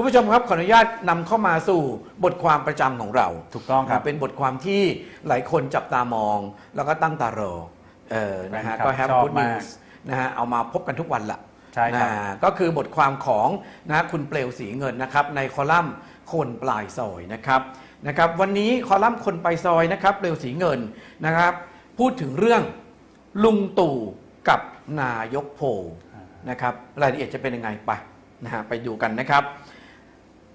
คุณผู้ชมครับขออนุญาตนำเข้ามาสู่บทความประจำของเราถูกต้องครับ เป็นบทความที่หลายคนจับตามอง แล้วก็ตั้งตารอเออนะฮะแฟนคลับก็แฮปชอบปี้นิมากวส์นะฮะเอามาพบกันทุกวันละใช่ครับนะก็คือบทความของนะคุณเปลวสีเงินนะครับ ในคอลัมน์คนปลายซอยนะครับนะครับวันนี้คอลัมน์คนปลายซอยนะครับเปลวสีเงินนะครับ พูดถึงเรื่องลุงตู่กับนายกโพลนะครับรายละเอียดจะเป็นยังไงไปนะฮะไปดูกันนะครับ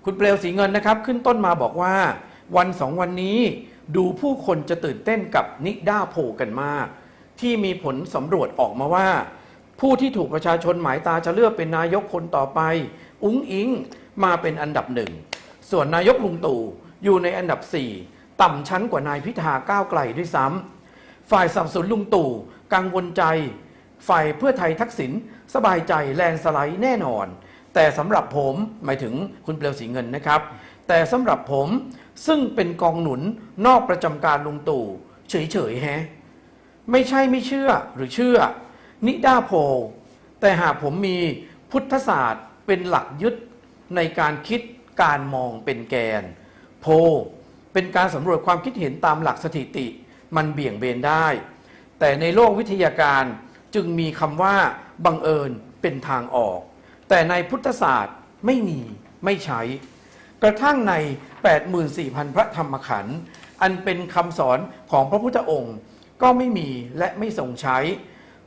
คุณเปลวสีเงินนะครับ ขึ้นต้นมาบอกว่า วันสองวันนี้ดูผู้คนจะตื่นเต้นกับนิด้าโพกันมาก ที่มีผลสำรวจออกมาว่า ผู้ที่ถูกประชาชนหมายตาจะเลือกเป็นนายกคนต่อไป อุ้งอิงมาเป็นอันดับหนึ่ง ส่วนนายกลุงตู่อยู่ในอันดับ 4 ต่ำชั้นกว่านายพิธาก้าวไกลด้วยซ้ำฝ่ายสับสนุนลุงตู่กังวลใจ ฝ่ายเพื่อไทยทักษิณสบายใจแลนสไลด์แน่นอน แต่สำหรับผมหมายถึงคุณเปลวสีเงินนะครับ แต่สำหรับผมซึ่งเป็นกองหนุนนอกประจำการลุงตู่เฉยๆแฮะไม่ใช่ไม่เชื่อหรือเชื่อ นิดาโพลแต่หากผมมีพุทธศาสตร์เป็นหลักยึดในการคิดการมองเป็นแกน โพลเป็นการสำรวจความคิดเห็นตามหลักสถิติ มันเบี่ยงเบนได้ แต่ในโลกวิทยาการจึงมีคำว่าบังเอิญเป็นทางออก แต่ในพุทธศาสตร์ไม่มีไม่ใช้ กระทั่งใน 84,000 พระธรรมขันธ์อันเป็นคำสอนของพระพุทธองค์ก็ไม่มีและไม่ทรงใช้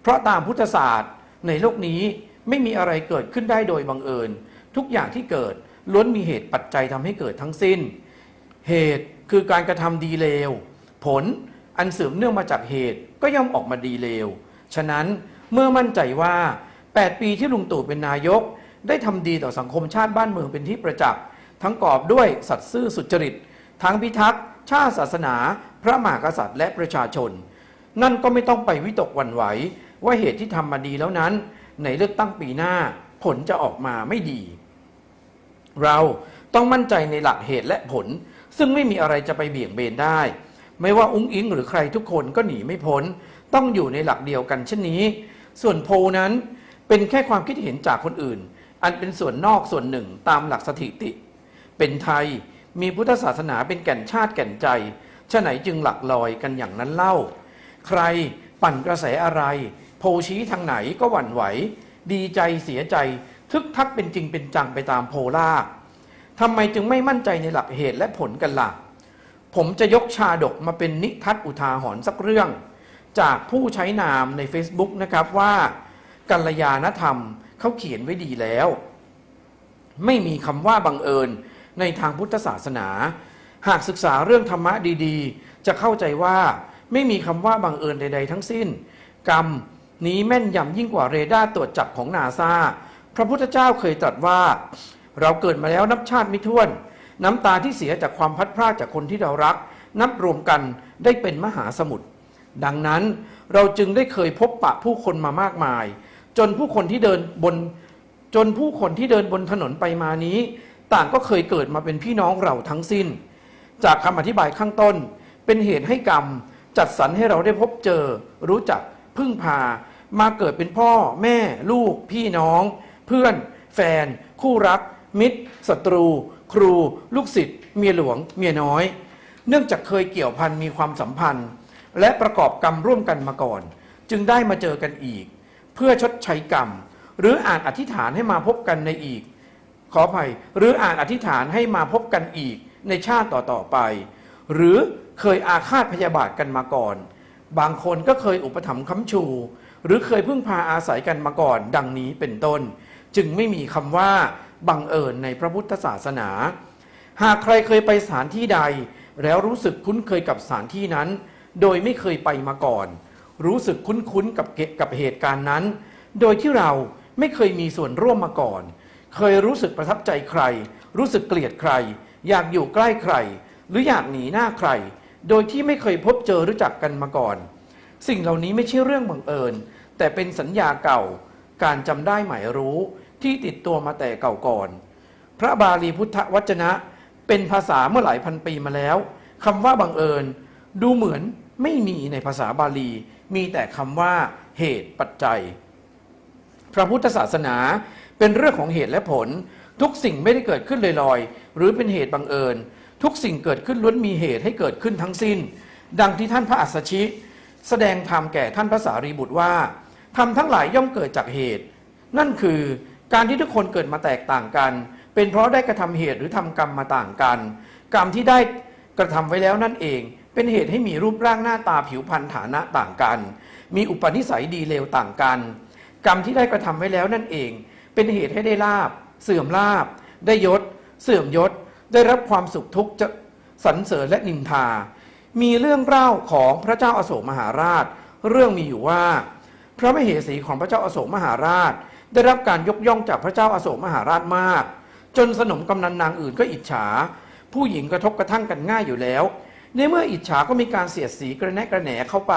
เพราะตามพุทธศาสตร์ในโลกนี้ไม่มีอะไรเกิดขึ้นได้โดยบังเอิญ ทุกอย่างที่เกิดล้วนมีเหตุปัจจัยทำให้เกิดทั้งสิ้น เหตุคือการกระทำดีเลว ผลอันสืบเนื่องมาจากเหตุก็ย่อมออกมาดีเลว ฉะนั้นเมื่อมั่นใจว่า 8 ปีที่ลุงตู่เป็นนายก ได้ทำดีต่อสังคมชาติบ้านเมืองเป็นที่ประจักษ์ทั้งกอบด้วยสัตย์ซื่อสุจริต ทั้งพิทักษ์ ชาติศาสนา พระมหากษัตริย์และประชาชน นั่นก็ไม่ต้องไปวิตกหวั่นไหว ว่าเหตุที่ทำมาดีแล้วนั้น ในเลือกตั้งปีหน้าผลจะออกมาไม่ดี เราต้องมั่นใจในหลักเหตุและผล ซึ่งไม่มีอะไรจะไปเบี่ยงเบนได้ ไม่ว่าอุ้งอิงหรือใครทุกคนก็หนีไม่พ้น ต้องอยู่ในหลักเดียวกันเช่นนี้ ส่วนโพนั้น เป็นแค่ความคิดเห็นจากคนอื่น อันเป็นส่วนนอกส่วนหนึ่งตามหลักสถิติ เป็นไทยมีพุทธศาสนาเป็นแก่นชาติแก่นใจฉะไหนจึงหลักลอยกันอย่างนั้นเล่า ใครปั่นกระแสอะไร โพชี้ทางไหนก็หวั่นไหว ดีใจเสียใจ ทึกทักเป็นจริงเป็นจังไปตามโพล่าทำไมจึงไม่มั่นใจในหลักเหตุและผลกันล่ะ ผมจะยกชาดกมาเป็นนิทัศอุทาหรณ์สักเรื่อง จากผู้ใช้นามใน Facebook นะครับว่า กัลยาณธรรมเขาเขียนไว้ดีแล้ว ไม่มีคำว่าบังเอิญในทางพุทธศาสนา หากศึกษาเรื่องธรรมะดีๆ จะเข้าใจว่าไม่มีคำว่าบังเอิญใด ๆ ทั้งสิ้น กรรมนี้แม่นยำยิ่งกว่าเรดาร์ตรวจจับของนาซาพระพุทธเจ้าเคยตรัสว่า เราเกิดมาแล้วนับชาติไม่ถ้วน น้ำตาที่เสียจากความพัดพรากจากคนที่เรารัก นับรวมกันได้เป็นมหาสมุทรดังนั้นเราจึงได้เคยพบปะผู้คนมามากมาย จนผู้คนที่เดินบน จนผู้คนที่เดินบนถนนไปมานี้ ต่างก็เคยเกิดมาเป็นพี่น้องเราทั้งสิ้น จากคำอธิบายข้างต้น เป็นเหตุให้กรรม จัดสรรให้เราได้พบเจอ รู้จักพึ่งพา มาเกิดเป็นพ่อ แม่ ลูก พี่น้อง เพื่อน แฟน คู่รัก มิตรศัตรู ครู ลูกศิษย์เมียหลวง เมียน้อย เนื่องจากเคยเกี่ยวพันมีความสัมพันธ์ และประกอบกรรมร่วมกันมาก่อน จึงได้มาเจอกันอีก เพื่อชดใช้กรรม หรืออ่านอธิษฐานให้มาพบกันในอีก ขออภัยหรืออ่านอธิษฐานให้มาพบกันอีกในชาติต่อๆไป หรือเคยอาฆาตพยาบาทกันมาก่อน บางคนก็เคยอุปถัมภ์ค้ำชู หรือเคยพึ่งพาอาศัยกันมาก่อน ดังนี้เป็นต้น จึงไม่มีคำว่าบังเอิญในพระพุทธศาสนา หากใครเคยไปสถานที่ใด แล้วรู้สึกคุ้นเคยกับสถานที่นั้น โดยไม่เคยไปมาก่อน รู้สึกคุ้นๆกับเกกับเหตุการณ์นั้น โดยที่เราไม่เคยมีส่วนร่วมมาก่อน เคยรู้สึกประทับใจใคร รู้สึกเกลียดใคร อยากอยู่ใกล้ใคร หรืออยากหนีหน้าใคร โดยที่ไม่เคยพบเจอรู้จักกันมาก่อน สิ่งเหล่านี้ไม่ใช่เรื่องบังเอิญ แต่เป็นสัญญาเก่า การจำได้หมายรู้ที่ติดตัวมาแต่เก่าก่อน พระบาลีพุทธวจนะ เป็นภาษาเมื่อหลายพันปีมาแล้วคำว่าบังเอิญ ดูเหมือนไม่มีในภาษาบาลี มีแต่คำว่าเหตุปัจจัย พระพุทธศาสนาเป็นเรื่องของเหตุและผล ทุกสิ่งไม่ได้เกิดขึ้นลอยๆ หรือเป็นเหตุบังเอิญ ทุกสิ่งเกิดขึ้นล้วนมีเหตุให้เกิดขึ้นทั้งสิ้น ดังที่ท่านพระอัสสชิ แสดงธรรมแก่ท่านพระสารีบุตรว่าธรรมทั้งหลายย่อมเกิดจากเหตุ นั่นคือการที่ทุกคนเกิดมาแตกต่างกัน เป็นเพราะได้กระทำเหตุหรือทำกรรมมาต่างกัน กรรมที่ได้กระทำไว้แล้วนั่นเอง เป็นเหตุให้มีรูปร่างหน้าตาผิวพรรณฐานะต่างกัน มีอุปนิสัยดีเลวต่างกัน กรรมที่ได้กระทำไว้แล้วนั่นเอง เป็นเหตุให้ได้ลาบ เสื่อมลาบ ได้ยศ เสื่อมยศ ได้รับความสุขทุกข์จะสรรเสริญและนินทา มีเรื่องเล่าของพระเจ้าอาโศกมหาราช เรื่องมีอยู่ว่า พระมเหสีของพระเจ้าอาโศกมหาราช ได้รับการยกย่องจากพระเจ้าอาโศกมหาราชมาก จนสนมกำนันนางอื่นก็อิจฉา ผู้หญิงกระทบกระทั่งกันง่ายอยู่แล้ว ในเมื่ออิจฉาก็มีการเสียดสีกระแนะกระแหนเข้าไป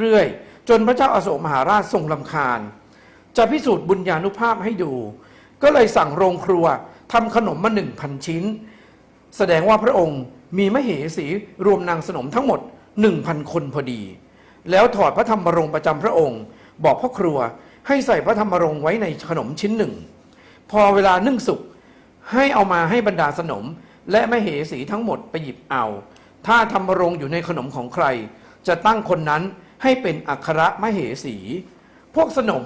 เรื่อยๆ จนพระเจ้าอาโศกมหาราชทรงลำคาญ จะพิสูจน์บุญญาณุภาพให้ดู ก็เลยสั่งโรงครัวทำขนมมาหนึ่งพันชิ้น แสดงว่าพระองค์มีมเหสีรวมนางสนมทั้งหมด1,000คนพอดี แล้วถอดพระธรรมรงประจำพระองค์ บอกพ่อครัวให้ใส่พระธรรมรงไว้ในขนมชิ้นหนึ่ง พอเวลานึ่งสุกให้เอามาให้บรรดาสนมและมเหสีทั้งหมดไปหยิบเอา ถ้าธรรมรงอยู่ในขนมของใคร จะตั้งคนนั้นให้เป็นอัครมเหสี พวกสนม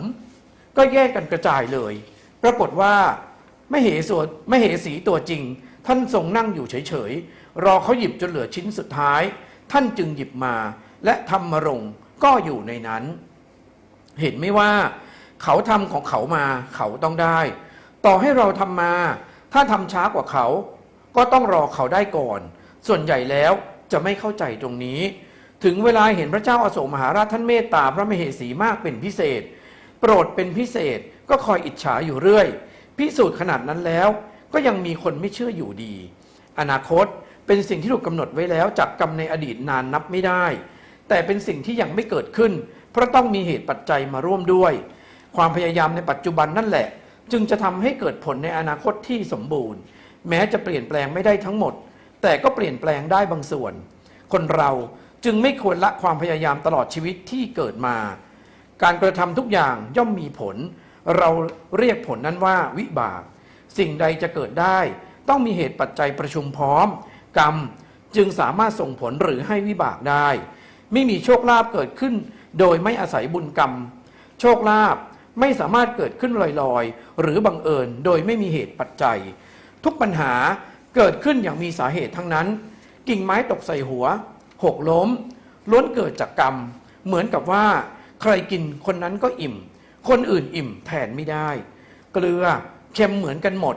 ก็แยกกันกระจายเลย ปรากฏว่าไม่เหสวไม่เหสีตัวจริง ท่านทรงนั่งอยู่เฉยๆ รอเขาหยิบจนเหลือชิ้นสุดท้าย ท่านจึงหยิบมา และทำมรงก็อยู่ในนั้น เห็นไหมว่า เขาทำของเขามาเขาต้องได้ ต่อให้เราทำมา ถ้าทำช้ากว่าเขา ก็ต้องรอเขาได้ก่อน ส่วนใหญ่แล้วจะไม่เข้าใจตรงนี้ ถึงเวลาเห็นพระเจ้าอาโศกมหาราชท่านเมตตาพระมเหสีมากเป็นพิเศษ โปรดเป็นพิเศษก็คอยอิจฉาอยู่เรื่อย พิสูจน์ขนาดนั้นแล้ว ก็ยังมีคนไม่เชื่ออยู่ดี อนาคตเป็นสิ่งที่ถูกกำหนดไว้แล้วจากกรรมในอดีตนานนับไม่ได้ แต่เป็นสิ่งที่ยังไม่เกิดขึ้น เพราะต้องมีเหตุปัจจัยมาร่วมด้วย ความพยายามในปัจจุบันนั่นแหละ จึงจะทำให้เกิดผลในอนาคตที่สมบูรณ์ แม้จะเปลี่ยนแปลงไม่ได้ทั้งหมด แต่ก็เปลี่ยนแปลงได้บางส่วน คนเราจึงไม่ควรละความพยายามตลอดชีวิตที่เกิดมา การกระทำทุกอย่างย่อมมีผล เราเรียกผลนั้นว่าวิบาก สิ่งใดจะเกิดได้ ต้องมีเหตุปัจจัยประชุมพร้อม กรรมจึงสามารถส่งผลหรือให้วิบากได้ ไม่มีโชคลาภเกิดขึ้น โดยไม่อาศัยบุญกรรม โชคลาภไม่สามารถเกิดขึ้นลอยๆ หรือบังเอิญโดยไม่มีเหตุปัจจัย ทุกปัญหา เกิดขึ้นอย่างมีสาเหตุทั้งนั้น กิ่งไม้ตกใส่หัว หกล้ม ล้วนเกิดจากกรรม เหมือนกับว่า ใครกินคนนั้นก็อิ่ม คนอื่นอิ่มแทนไม่ได้ เกลือเค็มเหมือนกันหมด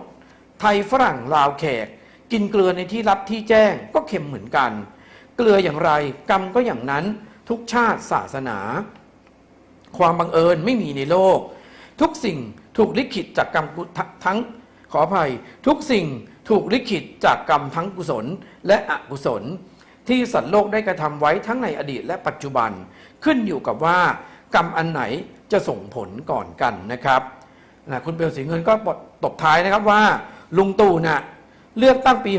ไทยฝรั่งลาวแขก กินเกลือในที่รับที่แจ้งก็เค็มเหมือนกัน เกลืออย่างไรกรรมก็อย่างนั้นทุกชาติศาสนา ความบังเอิญไม่มีในโลก ทุกสิ่งถูกลิขิตจากกรรมทั้งขออภัย ทุกสิ่ง ถูกลิขิตจากกรรมทั้งกุศลและอกุศล ที่สัตว์โลกได้กระทำไว้ทั้งในอดีตและปัจจุบัน ขึ้นอยู่กับว่ากรรมอันไหนจะส่งผลก่อนกันนะครับนะคุณเปลวสีเงินก็ตบท้ายนะครับว่า ลุงตู่น่ะเลือกตั้งปี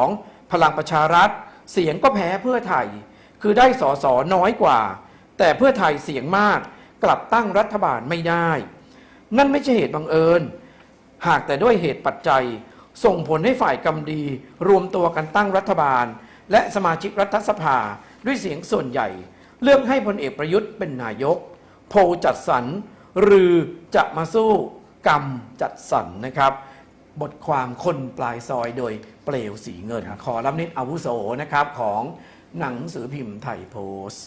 62 พลังประชารัฐ เสียงก็แพ้เพื่อไทย คือได้สอสอน้อยกว่า แต่เพื่อไทยเสียงมากกลับตั้งรัฐบาลไม่ได้ นั่นไม่ใช่เหตุบังเอิญ หากแต่ด้วยเหตุปัจจัย ส่งผลให้ฝ่ายกำดี รวมตัวกันตั้งรัฐบาล และสมาชิกรัฐสภาด้วยเสียงส่วนใหญ่ เลือกให้พลเอกประยุทธ์เป็นนายก โพจัดสรรหรือจะมาสู้กรรมจัดสรรนะครับ บทความคนปลายซอยโดยเปลวสีเงิน ขอรับนิดอาวุโสนะครับของหนังสือพิมพ์ไทยโพสต์